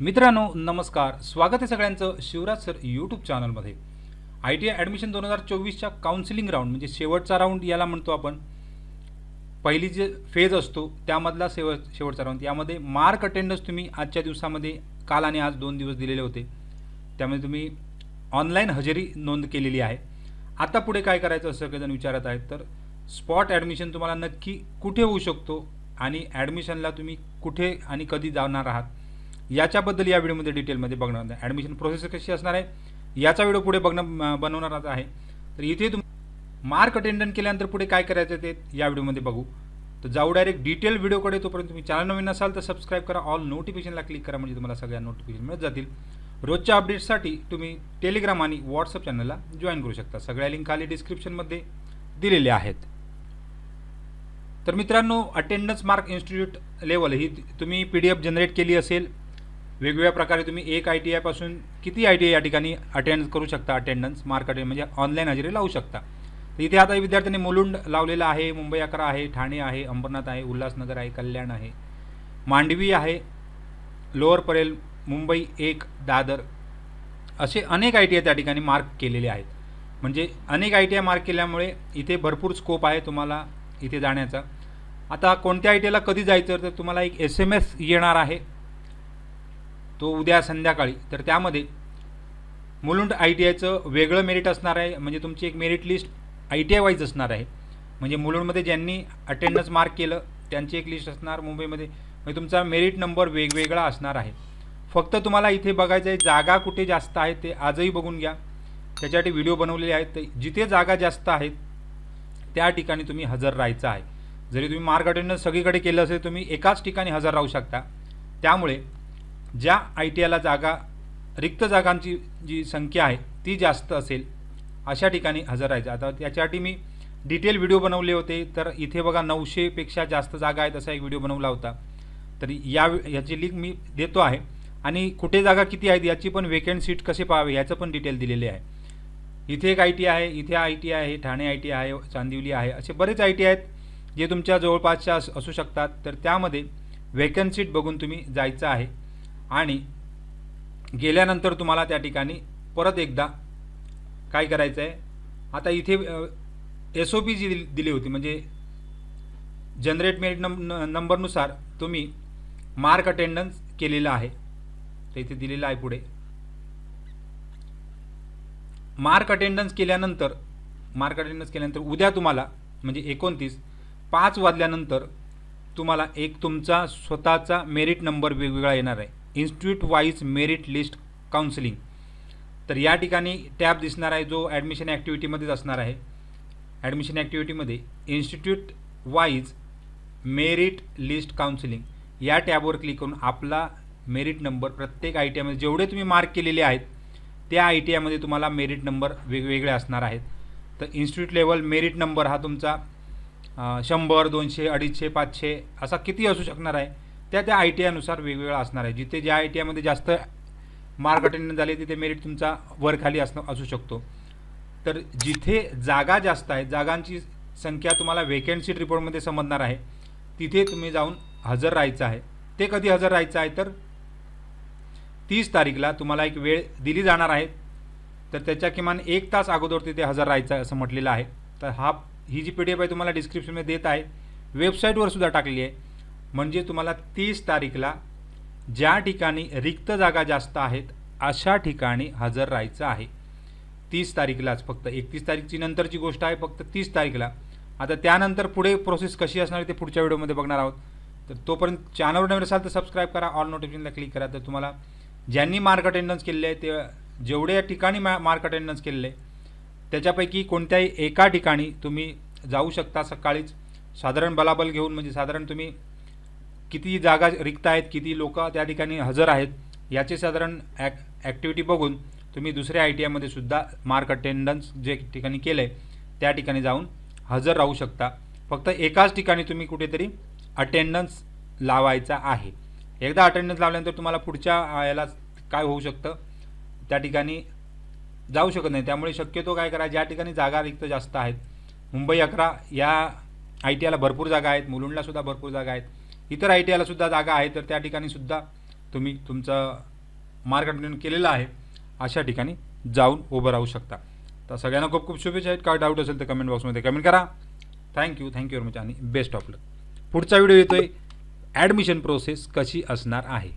मित्रांनो नमस्कार. स्वागत आहे सगळ्यांचं शिवराज सर यूट्यूब चॅनलमध्ये आय टी आय ॲडमिशन दोन हजार चोवीसच्या काउन्सिलिंग राऊंड म्हणजे शेवटचा राऊंड याला म्हणतो आपण. पहिली जे फेज असतो त्यामधला शेव शेवटचा राऊंड यामध्ये मार्क अटेंडन्स तुम्ही आजच्या दिवसामध्ये काल आणि आज दोन दिवस दिलेले होते. त्यामध्ये तुम्ही ऑनलाईन हजेरी नोंद केलेली आहे. आता पुढे काय करायचं असं सगळेजण विचारत आहेत तर स्पॉट ॲडमिशन तुम्हाला नक्की कुठे होऊ शकतो आणि ॲडमिशनला तुम्ही कुठे आणि कधी जाणार आहात? याच्याबद्दल या व्हिडिओमध्ये डिटेलमध्ये बघणार आहे. ॲडमिशन प्रोसेस कशी असणार आहे याचा व्हिडिओ पुढे बघणं बनवणार आहे. तर इथे तुम मार्क अटेंडन केल्यानंतर पुढे काय करायचं ते या व्हिडिओमध्ये बघू. तर जाऊ डायरेक्ट डिटेल व्हिडिओकडे तोपर्यंत तुम्ही चॅनल नवीन असाल तर सबस्क्राईब करा. ऑल नोटिफिकेशनला क्लिक करा म्हणजे तुम्हाला सगळ्या नोटिफिकेशन मिळत जातील. रोजच्या अपडेट्ससाठी तुम्ही टेलिग्राम आणि व्हॉट्सअप चॅनलला जॉईन करू शकता. सगळ्या लिंक खाली डिस्क्रिप्शनमध्ये दिलेल्या आहेत. तर मित्रांनो अटेंडन्स मार्क इन्स्टिट्यूट लेवल ही तुम्ही पी डी एफ जनरेट केली असेल. वेगवेगळ्या प्रकारे तुम्ही एक आय टी आयपासून किती आय टी आय या ठिकाणी अटेंड करू शकता अटेंडन्स मार्क अटेंड म्हणजे ऑनलाईन हजेरी लावू शकता. तर इथे आता विद्यार्थ्यांनी मुलुंड लावलेला आहे मुंबई अकरा आहे ठाणे आहे अंबरनाथ आहे उल्हासनगर आहे कल्याण आहे. मांडवी आहे लोअर परेल मुंबई एक दादर असे अनेक आय टी आय त्या ठिकाणी मार्क केलेले आहेत. म्हणजे अनेक आय टी आय मार्क केल्यामुळे इथे भरपूर स्कोप आहे तुम्हाला इथे जाण्याचा. आता कोणत्या आय टी आयला कधी जायचं तर तुम्हाला एक एस एम एस येणार आहे. तो उद्या संध्याकाळी. तर त्यामध्ये मुलुंड आय टी आयचं वेगळं मेरिट असणार आहे. म्हणजे तुमची एक merit list I T I wise असणार आहे. म्हणजे मुलुंडमध्ये ज्यांनी अटेंडन्स मार्क केलं त्यांची एक लिस्ट असणार. मुंबईमध्ये म्हणजे तुमचा मेरिट नंबर वेगवेगळा असणार आहे. फक्त तुम्हाला इथे बघायचं आहे जागा कुठे जास्त आहे ते आजही बघून घ्या. त्याच्यासाठी व्हिडिओ बनवलेले आहेत. तर जिथे जागा जास्त आहेत त्या ठिकाणी तुम्ही हजर राहायचं आहे. जरी तुम्ही मार्क अटेंडन्स सगळीकडे केलं असेल तुम्ही एकाच ठिकाणी हजर राहू शकता. त्यामुळे ज्या आय टी आयला जागा रिक्त जागांची जी संख्या आहे ती जास्त असेल अशा ठिकाणी हजर राहायचं. आता त्याच्यासाठी मी डिटेल व्हिडिओ बनवले होते तर इथे बघा नऊशेपेक्षा जास्त जागा आहेत असा एक व्हिडिओ बनवला होता. तर या याची लिंक मी देतो आहे. आणि कुठे जागा किती आहेत याची पण वेकेंट सीट कसे पाहावे याचं पण डिटेल दिलेले आहे. इथे एक आय टी आहे इथे आय टी आहे ठाणे आय टी आहे चांदिवली आहे असे बरेच आय टी आहेत जे तुमच्या जवळपासच्या असू शकतात. तर त्यामध्ये वेकन सीट बघून तुम्ही जायचं आहे. आणि गेल्यानंतर तुम्हाला त्या ठिकाणी परत एकदा काय करायचं आहे आता इथे एस ओ पी जी दिली दिली होती म्हणजे जनरेट मेरिट नंब नंबरनुसार तुम्ही मार्क अटेंडन्स केलेला आहे. तर इथे दिलेलं आहे पुढे. मार्क अटेंडन्स केल्यानंतर मार्क अटेंडन्स केल्यानंतर उद्या तुम्हाला म्हणजे एकोणतीस पाच वाजल्यानंतर तुम्हाला एक तुमचा स्वतःचा मेरिट नंबर वेगवेगळा येणार आहे. Institute wise merit list counselling. तर या ठिकाणी टॅब दिसणार आहे जो ॲडमिशन ॲक्टिव्हिटीमध्येच असणार आहे. Admission ॲक्टिव्हिटीमध्ये institute wise merit list counselling. या टॅबवर क्लिक करून आपला मेरिट नंबर प्रत्येक आय टी आयमध्ये जेवढे तुम्ही मार्क केलेले आहेत त्या आय टी आयमध्ये तुम्हाला मेरिट नंबर वेगवेगळे असणार आहेत. तर इन्स्टिट्यूट लेवल मेरिट नंबर हा तुमचा शंभर दोनशे अडीचशे पाचशे असा किती असू शकणार आहे. त्या त्या आय टी आयनुसार वेगवेगळा असणार आहे. जिथे ज्या आय टी आयमध्ये जास्त मार्क अटेंडन्स झाले तिथे मेरिट तुमचा वरखाली असणं असू शकतो. तर जिथे जागा जास्त आहे जागांची संख्या तुम्हाला वेकेंट सीट रिपोर्टमध्ये समजणार आहे. तिथे तुम्ही जाऊन हजर राहायचं आहे. ते कधी हजर राहायचं आहे तर तीस तारीखला तुम्हाला एक वेळ दिली जाणार आहे. तर त्याच्या किमान एक तास अगोदर तिथे हजर राहायचं आहे असं म्हटलेलं आहे. तर हा ही जी पी डी एफ आहे तुम्हाला डिस्क्रिप्शनमध्ये देत आहे. वेबसाईटवर सुद्धा टाकली आहे. म्हणजे तुम्हाला तीस तारीखला ज्या ठिकाणी रिक्त जागा जास्त आहेत अशा ठिकाणी हजर राहायचं आहे. तीस तारीखलाच फक्त एकतीस तारीखची नंतरची गोष्ट आहे फक्त तीस तारीखला. आता त्यानंतर पुढे प्रोसेस कशी असणार आहे ते पुढच्या व्हिडिओमध्ये बघणार आहोत. तर तोपर्यंत चॅनलवर नवीन असाल तर सबस्क्राईब करा ऑल नोटिफिकेशनला क्लिक करा. तर तुम्हाला ज्यांनी मार्क अटेंडन्स केलेले आहे ते जेवढे ठिकाणी मा मार्क अटेंडन्स केलेले त्याच्यापैकी कोणत्याही एका ठिकाणी तुम्ही जाऊ शकता सकाळीच. साधारण बलाबल घेऊन म्हणजे साधारण तुम्ही किती जागा रिक्त आहेत किती लोक त्या ठिकाणी हजर आहेत याचे साधारण ॲक ॲक्टिव्हिटी बघून तुम्ही दुसऱ्या आय टी आयमध्ये सुद्धा मार्क अटेंडन्स जे ठिकाणी केलं आहे त्या ठिकाणी जाऊन हजर राहू शकता. फक्त एकाच ठिकाणी तुम्ही कुठेतरी अटेंडन्स लावायचा आहे. एकदा अटेंडन्स लावल्यानंतर तुम्हाला पुढच्या याला काय होऊ शकतं? त्या ठिकाणी जाऊ शकत नाही. त्यामुळे शक्यतो काय करा ज्या ठिकाणी जागा रिक्त जास्त आहेत मुंबई अकरा या आय टी आयला भरपूर जागा आहेत मुलुंडलासुद्धा भरपूर जागा आहेत. इतर आय टी आयला सुद्धा जागा आहे तर त्या ठिकाणी सुद्धा तुम्ही तुमचा मार्ग कंटिन्यू केलेला आहे. अशा ठिकाणी जाऊन उभं राहू शकता. तर सगळ्यांना खूप खूप शुभेच्छा आहेत. काय डाऊट असेल तर कमेंट बॉक्समध्ये कमेंट करा. Thank you thank you very much आणि बेस्ट ऑफ लक पुढचा व्हिडिओ येतोय. ॲडमिशन प्रोसेस कशी असणार आहे?